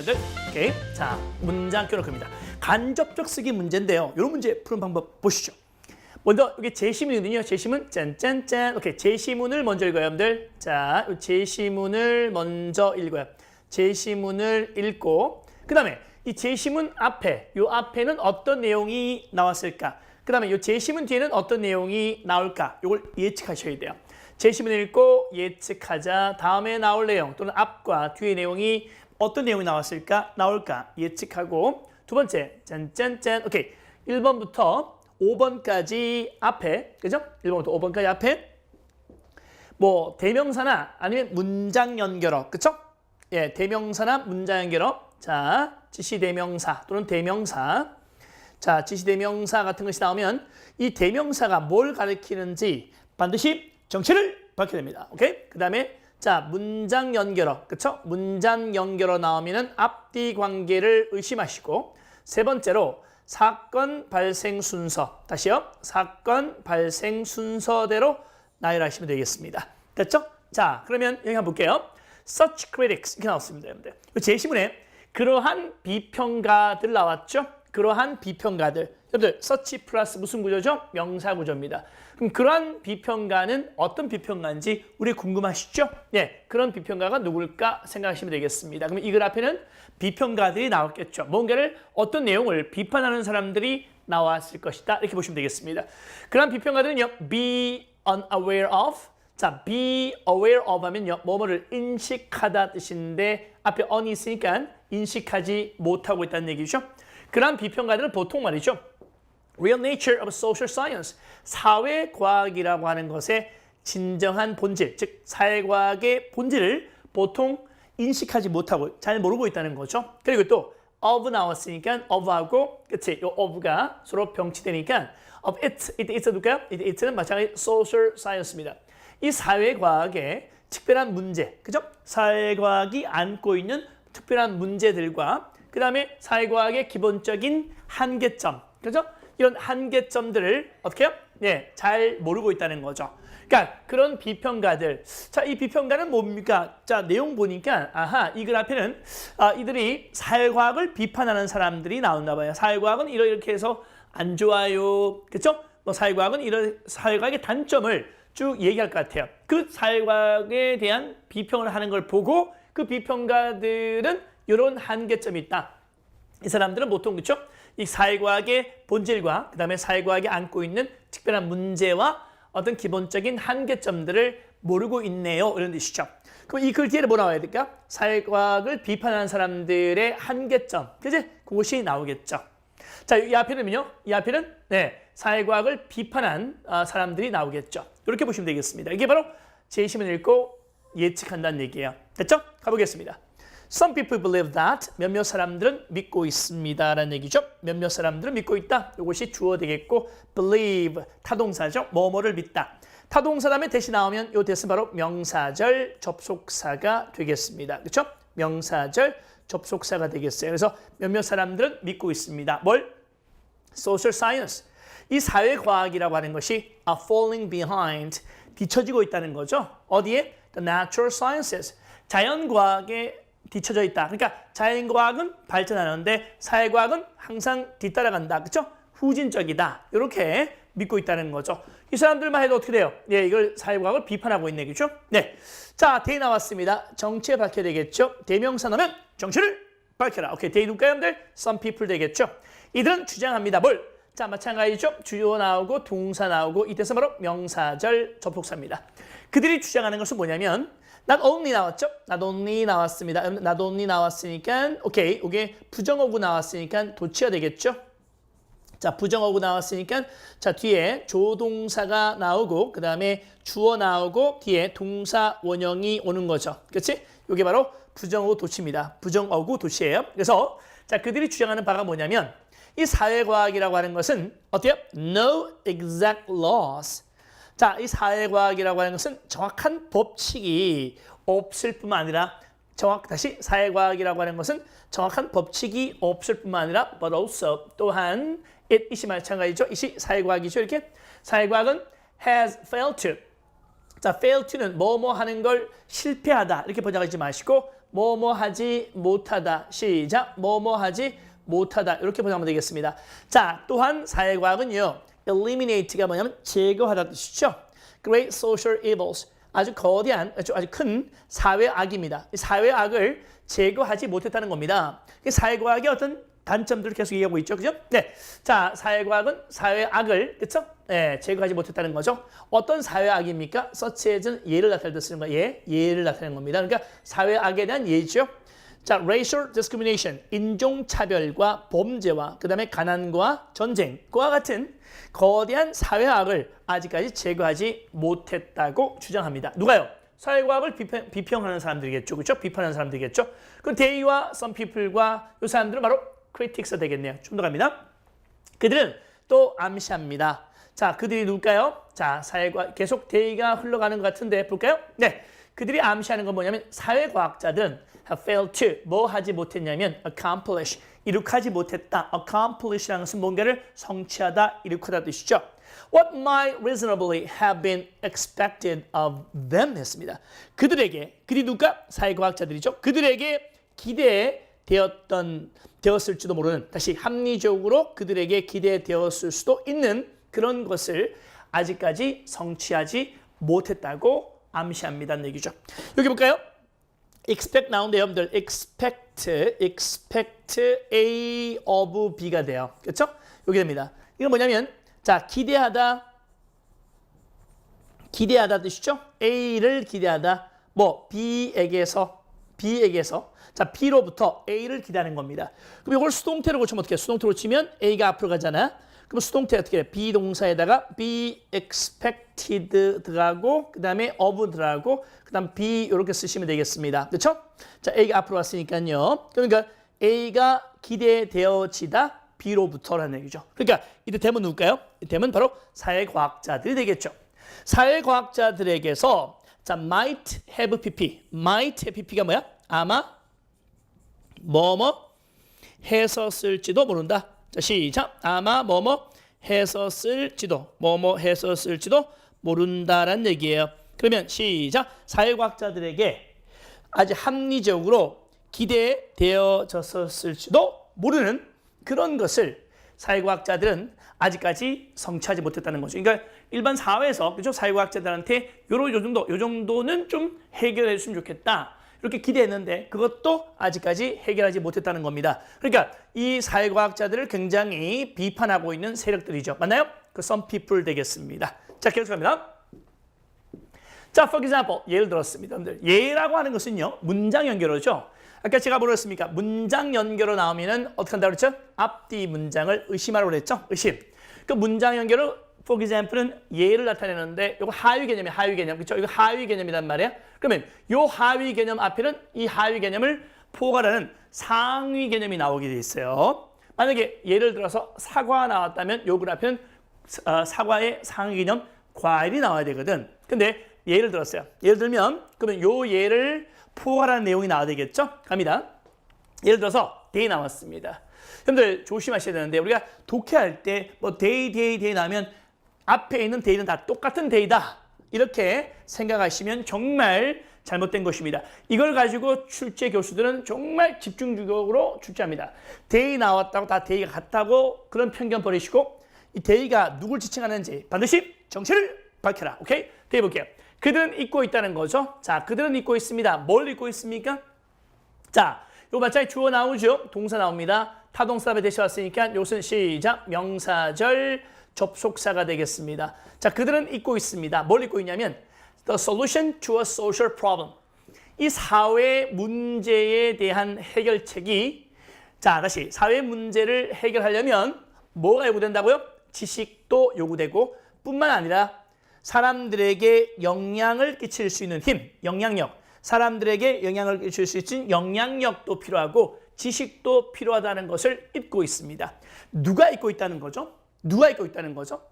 여러분들? 오케이. 자, 문장 교록입니다. 간접적 쓰기 문제인데요. 이런 문제 푸는 방법 보시죠. 먼저 여기 제시문이거든요. 제시문 짠짠짠. 오케이. 제시문을 먼저 읽어요, 여러분들. 자, 이 제시문을 먼저 읽어요. 제시문을 읽고 그다음에 이 제시문 앞에 요 앞에는 어떤 내용이 나왔을까? 그다음에 요 제시문 뒤에는 어떤 내용이 나올까? 요걸 예측하셔야 돼요. 제시문 읽고 예측하자. 다음에 나올 내용 또는 앞과 뒤의 내용이 어떤 내용이 나왔을까? 나올까? 예측하고 두 번째 짠짠짠. 오케이. 1번부터 5번까지 앞에 그죠? 1번부터 5번까지 앞에 뭐 대명사나 아니면 문장 연결어 그쵸? 예, 대명사나 문장 연결어 자 지시 대명사 또는 대명사 자 지시 대명사 같은 것이 나오면 이 대명사가 뭘 가리키는지 반드시 정체를 밝혀야 됩니다. 오케이? 그 다음에 자 문장 연결어 그쵸? 문장 연결어 나오면은 앞뒤 관계를 의심하시고 세 번째로 사건 발생 순서 다시요 사건 발생 순서대로 나열하시면 되겠습니다. 됐죠? 자 그러면 여기 한번 볼게요. Such critics 이렇게 나왔습니다, 여러분들. 제시문에 그러한 비평가들 나왔죠? 그러한 비평가들. 여러분들 such 플러스 무슨 구조죠? 명사 구조입니다. 그럼 그러한 비평가는 어떤 비평가인지 우리 궁금하시죠? 예, 그런 비평가가 누굴까 생각하시면 되겠습니다. 그럼 이글 앞에는 비평가들이 나왔겠죠. 뭔가를 어떤 내용을 비판하는 사람들이 나왔을 것이다. 이렇게 보시면 되겠습니다. 그러한 비평가들은요. be unaware of 자, be aware of 하면요. 뭐뭐를 인식하다 뜻인데 앞에 on이 있으니까 인식하지 못하고 있다는 얘기죠. 그러한 비평가들은 보통 말이죠. real nature of social science, 사회과학이라고 하는 것의 진정한 본질, 즉 사회과학의 본질을 보통 인식하지 못하고 잘 모르고 있다는 거죠. 그리고 또 of 나왔으니까 of하고 그치? 요 of가 서로 병치되니까 of it, it, it it, it는 마찬가지 social science입니다. 이 사회과학의 특별한 문제, 그죠? 사회과학이 안고 있는 특별한 문제들과 그 다음에 사회과학의 기본적인 한계점, 그죠? 이런 한계점들을 어떻게 해요? 네, 잘 모르고 있다는 거죠. 그러니까 그런 비평가들. 자, 이 비평가는 뭡니까? 자, 내용 보니까 아하, 이글 앞에는 아, 이들이 사회과학을 비판하는 사람들이 나온나 봐요. 사회과학은 이렇게 해서 안 좋아요. 그렇죠? 뭐 사회과학은 이런 사회과학의 단점을 쭉 얘기할 것 같아요. 그 사회과학에 대한 비평을 하는 걸 보고 그 비평가들은 이런 한계점이 있다. 이 사람들은 보통 그렇죠? 이 사회과학의 본질과 그다음에 사회과학이 안고 있는 특별한 문제와 어떤 기본적인 한계점들을 모르고 있네요. 이런 뜻이죠. 그럼 이 글 뒤에 뭐 나와야 될까? 사회과학을 비판하는 사람들의 한계점. 그지? 그것이 나오겠죠. 자, 이 앞에는요. 이 앞에는 네, 사회과학을 비판한 아, 사람들이 나오겠죠. 이렇게 보시면 되겠습니다. 이게 바로 제시문을 읽고 예측한다는 얘기예요. 됐죠? 가보겠습니다. Some people believe that 몇몇 사람들은 믿고 있습니다라는 얘기죠. 몇몇 사람들은 믿고 있다. 이것이 주어 되겠고 believe 타동사죠. 뭐뭐를 믿다. 타동사 다음에 대시 나오면 이 대신 바로 명사절 접속사가 되겠습니다. 그렇죠? 명사절 접속사가 되겠어요. 그래서 몇몇 사람들은 믿고 있습니다. 뭘? social science. 이 사회과학이라고 하는 것이 are falling behind 뒤처지고 있다는 거죠. 어디에? The natural sciences. 자연과학에 뒤처져 있다. 그러니까 자연과학은 발전하는데 사회과학은 항상 뒤따라간다. 그렇죠? 후진적이다. 이렇게 믿고 있다는 거죠. 이 사람들만 해도 어떻게 돼요? 네, 이걸 사회과학을 비판하고 있는 얘기죠. 네. 자, 대 나왔습니다. 정체 밝혀야 되겠죠. 대명사 넣으면 정체를 밝혀라. 오케이. 대이 누가 여러분들? Some people 되겠죠. 이들은 주장합니다. 뭘? 자, 마찬가지죠. 주요 나오고 동사 나오고 이때서 바로 명사절 접속사입니다. 그들이 주장하는 것은 뭐냐면 not only 나왔죠? not only 나왔습니다. not only 나왔으니까 오케이. 이게 부정어구 나왔으니까 도치가 되겠죠? 자, 부정어구 나왔으니까 자, 뒤에 조동사가 나오고 그 다음에 주어 나오고 뒤에 동사 원형이 오는 거죠. 그렇지? 이게 바로 부정어구 도치입니다. 부정어구 도치예요. 그래서 자, 그들이 주장하는 바가 뭐냐면 이 사회과학이라고 하는 것은 어때요? No exact laws. 자, 이 사회과학이라고 하는 것은 정확한 법칙이 없을 뿐만 아니라 정확 다시 사회과학이라고 하는 것은 정확한 법칙이 없을 뿐만 아니라 but also 또한 it 이시 마찬가지죠. 이시 사회과학이죠. 이렇게 사회과학은 has failed to 자, fail to는 뭐뭐 하는 걸 실패하다 이렇게 번역하지 마시고 뭐뭐 하지 못하다. 시작. 뭐뭐 하지 못하다. 이렇게 번역하면 되겠습니다. 자, 또한 사회과학은요. Eliminate가 뭐냐면 제거하다 뜻이죠. Great social evils. 아주 거대한, 아주, 아주 큰 사회 악입니다. 이 사회 악을 제거하지 못했다는 겁니다. 이 사회과학의 어떤 단점들을 계속 얘기하고 있죠. 그죠? 네. 자, 사회과학은 사회악을, 그쵸? 네, 제거하지 못했다는 거죠. 어떤 사회악입니까? as는 예를 나타낼 때 쓰는 거예요. 예, 예를 나타내는 겁니다. 그러니까 사회악에 대한 예죠. 자, racial discrimination, 인종차별과 범죄와 그 다음에 가난과 전쟁과 같은 거대한 사회악을 아직까지 제거하지 못했다고 주장합니다. 누가요? 사회과학을 비평, 비평 하는 사람들이겠죠. 그렇죠? 비판하는 사람들이겠죠. 그 데이와 some people과 이 사람들은 바로 critics가 되겠네요. 좀 더 갑니다. 그들은 또 암시합니다. 자, 그들이 누굴까요? 자, 사회과 계속 대의가 흘러가는 것 같은데 볼까요? 네, 그들이 암시하는 건 뭐냐면 사회과학자들은 have failed to 뭐 하지 못했냐면 accomplish 이룩하지 못했다. accomplish라는 것은 뭔가를 성취하다, 이룩하다 뜻이죠. What might reasonably have been expected of them 했습니다. 그들에게 그들이 누가 사회과학자들이죠. 그들에게 기대되었던 되었을지도 모르는 다시 합리적으로 그들에게 기대되었을 수도 있는 그런 것을 아직까지 성취하지 못했다고 암시합니다는 얘기죠. 여기 볼까요? expect 나온대요, 여러분들. expect, expect A of B가 돼요. 그렇죠? 여기 됩니다. 이건 뭐냐면 자 기대하다, 기대하다 뜻이죠? A를 기대하다. 뭐 B에게서 B에게서 자 B로부터 A를 기대하는 겁니다. 그럼 이걸 수동태로 고치면 어떻게? 해? 수동태로 치면 A가 앞으로 가잖아. 그럼 수동태 어떻게 해? be 동사에다가 be expected 들어가고 그 다음에 of 들어가고 그 다음 be 이렇게 쓰시면 되겠습니다. 그렇죠? 자 A가 앞으로 왔으니까요. 그러니까 A가 기대되어지다 B로부터라는 얘기죠. 그러니까 이때 대문 누굴까요? 이 대문 바로 사회과학자들이 되겠죠. 사회과학자들에게서 자 might have pp, might have pp가 뭐야? 아마 뭐뭐 했었을지도 모른다. 자 시작. 아마 뭐뭐 했었을지도 뭐뭐 했었을지도 모른다라는 얘기예요. 그러면 시작. 사회과학자들에게 아주 합리적으로 기대되어졌을지도 모르는 그런 것을 사회과학자들은 아직까지 성취하지 못했다는 거죠. 그러니까 일반 사회에서 그죠 사회과학자들한테 요로 요 정도 요 정도는 좀 해결해 줬으면 좋겠다. 이렇게 기대했는데 그것도 아직까지 해결하지 못했다는 겁니다. 그러니까 이 사회과학자들을 굉장히 비판하고 있는 세력들이죠. 맞나요? 그 some people 되겠습니다. 자, 계속합니다. 자, for example, 예를 들었습니다. 여러분들, 예라고 하는 것은요, 문장 연결어죠. 아까 제가 뭐라 했습니까? 문장 연결어 나오면은 어떻게 한다고 그랬죠? 앞뒤 문장을 의심하라고 그랬죠? 의심. 그 문장 연결어, for example은 예를 나타내는데, 이거 하위 개념이 하위 개념, 그렇죠? 이거 하위 개념이란 말이야. 그러면 요 하위 개념 앞에는 이 하위 개념을 포괄하는 상위 개념이 나오게 돼 있어요. 만약에 예를 들어서 사과 나왔다면 요 그래프는 어, 사과의 상위 개념 과일이 나와야 되거든. 근데 예를 들었어요. 예를 들면 그러면 요 예를 포괄하는 내용이 나와야 되겠죠? 갑니다. 예를 들어서 데이 나왔습니다. 여러분들 조심하셔야 되는데 우리가 독해할 때뭐 데이 데이 데이 나면 앞에 있는 데이는 다 똑같은 데이다. 이렇게 생각하시면 정말 잘못된 것입니다. 이걸 가지고 출제 교수들은 정말 집중적으로 출제합니다. 데이 나왔다고 다 데이가 같다고 그런 편견 버리시고 이 데이가 누굴 지칭하는지 반드시 정체를 밝혀라. 오케이? 데이 볼게요. 그들은 잊고 있다는 거죠. 자, 그들은 잊고 있습니다. 뭘 잊고 있습니까? 자, 요 마찬가지 주어 나오죠. 동사 나옵니다. 타동사에 대시 왔으니까 이것은 시작 명사절 접속사가 되겠습니다. 자, 그들은 잊고 있습니다. 뭘 잊고 있냐면 the solution to a social problem. 이 사회 문제에 대한 해결책이 자, 다시 사회 문제를 해결하려면 뭐가 요구된다고요? 지식도 요구되고 뿐만 아니라 사람들에게 영향을 끼칠 수 있는 힘, 영향력. 사람들에게 영향을 끼칠 수 있는 영향력도 필요하고 지식도 필요하다는 것을 잊고 있습니다. 누가 잊고 있다는 거죠? 누가 잊고 있다는 거죠?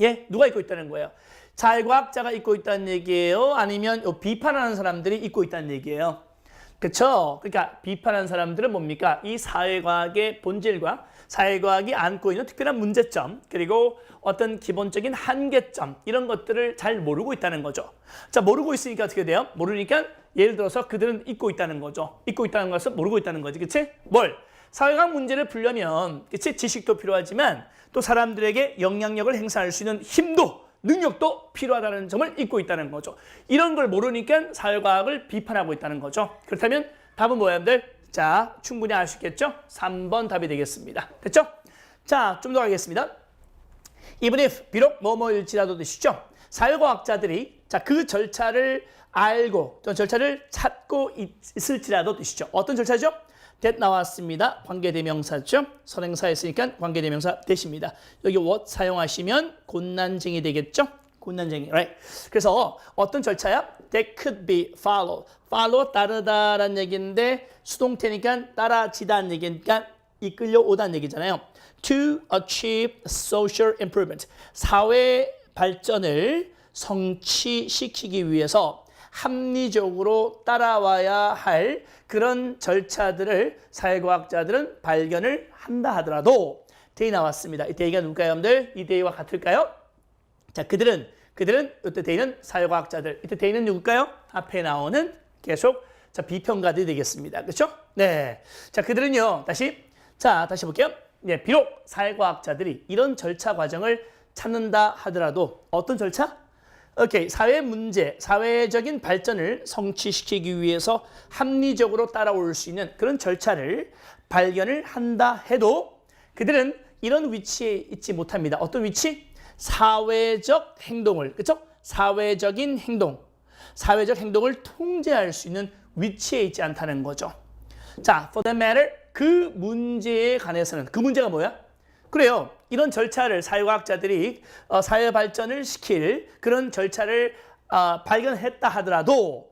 예, 누가 잊고 있다는 거예요? 자의과학자가 잊고 있다는 얘기예요? 아니면 비판하는 사람들이 잊고 있다는 얘기예요? 그렇죠? 그러니까 비판하는 사람들은 뭡니까? 이 사회과학의 본질과 사회과학이 안고 있는 특별한 문제점 그리고 어떤 기본적인 한계점 이런 것들을 잘 모르고 있다는 거죠. 자 모르고 있으니까 어떻게 돼요? 모르니까 예를 들어서 그들은 잊고 있다는 거죠. 잊고 있다는 것은 모르고 있다는 거지, 그렇지? 뭘? 사회과학 문제를 풀려면 그치 지식도 필요하지만 또 사람들에게 영향력을 행사할 수 있는 힘도 능력도 필요하다는 점을 잊고 있다는 거죠. 이런 걸 모르니까 사회과학을 비판하고 있다는 거죠. 그렇다면 답은 뭐야, 여러분들? 자, 충분히 있겠죠? 3번 답이 되겠습니다. 됐죠? 자, 좀 더 가겠습니다. if 비록 뭐뭐일지라도 뜻이죠. 사회과학자들이 자 그 절차를 알고 또 절차를 찾고 있을지라도 뜻이죠. 어떤 절차죠? That 나왔습니다. 관계대명사죠. 선행사였으니까 관계대명사 대십니다. 여기 what 사용하시면 곤난쟁이 되겠죠? 곤난쟁이, right? 그래서 어떤 절차야? That could be follow. follow 따르다라는 얘기인데 수동태니까 따라지다는 얘기니까 이끌려 오다는 얘기잖아요. To achieve social improvement. 사회 발전을 성취시키기 위해서 합리적으로 따라와야 할 그런 절차들을 사회과학자들은 발견을 한다 하더라도 데이 나왔습니다. 이 데이가 누굴까요, 여러분들? 이 데이와 같을까요? 자, 그들은 그들은 이때 데이는 사회과학자들. 이때 데이는 누굴까요? 앞에 나오는 계속 자 비평가들이 되겠습니다. 그렇죠? 네. 자, 그들은요. 다시 자, 다시 볼게요. 네, 비록 사회과학자들이 이런 절차 과정을 찾는다 하더라도 어떤 절차? 오케이. 사회 문제, 사회적인 발전을 성취시키기 위해서 합리적으로 따라올 수 있는 그런 절차를 발견을 한다 해도 그들은 이런 위치에 있지 못합니다. 어떤 위치? 사회적 행동을, 그렇죠? 사회적인 행동, 사회적 행동을 통제할 수 있는 위치에 있지 않다는 거죠. 자, for that matter, 그 문제에 관해서는 그 문제가 뭐야? 그래요. 이런 절차를 사회과학자들이 어, 사회 발전을 시킬 그런 절차를 어, 발견했다 하더라도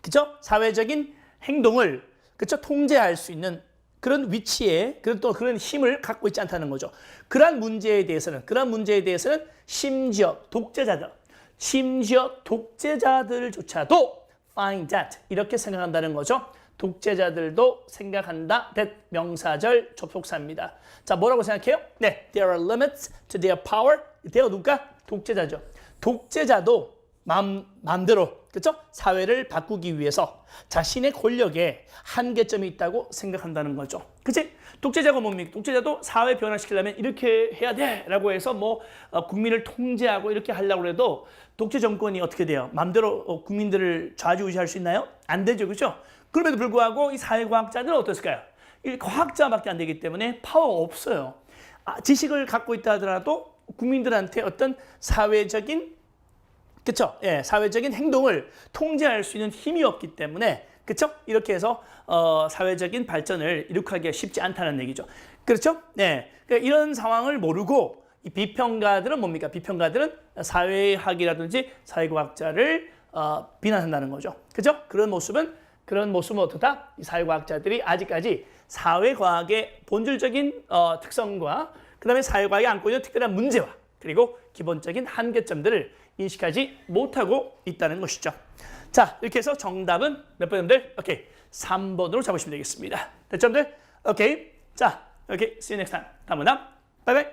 그죠? 사회적인 행동을 그죠? 통제할 수 있는 그런 위치에 그런 또 그런 힘을 갖고 있지 않다는 거죠. 그러한 문제에 대해서는 그러한 문제에 대해서는 심지어 독재자들, 심지어 독재자들조차도 find that 이렇게 생각한다는 거죠. 독재자들도 생각한다. that 명사절 접속사입니다. 자, 뭐라고 생각해요? 네, there are limits to their power. their 누가? 독재자죠. 독재자도 맘, 맘대로 그렇죠? 사회를 바꾸기 위해서 자신의 권력에 한계점이 있다고 생각한다는 거죠. 그치? 독재자가 뭡니까? 독재자도 사회 변화시키려면 이렇게 해야 돼 라고 해서 뭐 어, 국민을 통제하고 이렇게 하려고 해도 독재 정권이 어떻게 돼요? 맘대로 어, 국민들을 좌지우지할 수 있나요? 안 되죠. 그렇죠? 그럼에도 불구하고 이 사회과학자들은 어떻을까요? 이 과학자밖에 안 되기 때문에 파워가 없어요. 아, 지식을 갖고 있다 하더라도 국민들한테 어떤 사회적인 그렇죠? 예, 사회적인 행동을 통제할 수 있는 힘이 없기 때문에 그렇죠? 이렇게 해서 어, 사회적인 발전을 이룩하기가 쉽지 않다는 얘기죠. 그렇죠? 네, 그러니까 이런 상황을 모르고 이 비평가들은 뭡니까? 비평가들은 사회학이라든지 사회과학자를 어, 비난한다는 거죠. 그렇죠? 그런 모습은 그런 모습은 어떻다? 이 사회과학자들이 아직까지 사회과학의 본질적인 어, 특성과 그 다음에 사회과학이 안고 있는 특별한 문제와 그리고 기본적인 한계점들을 인식하지 못하고 있다는 것이죠. 자, 이렇게 해서 정답은 몇 번인들? 오케이. 3번으로 잡으시면 되겠습니다. 여러분들? 오케이. 자, 오케이. See you next time. 다음 문답. 바이바이.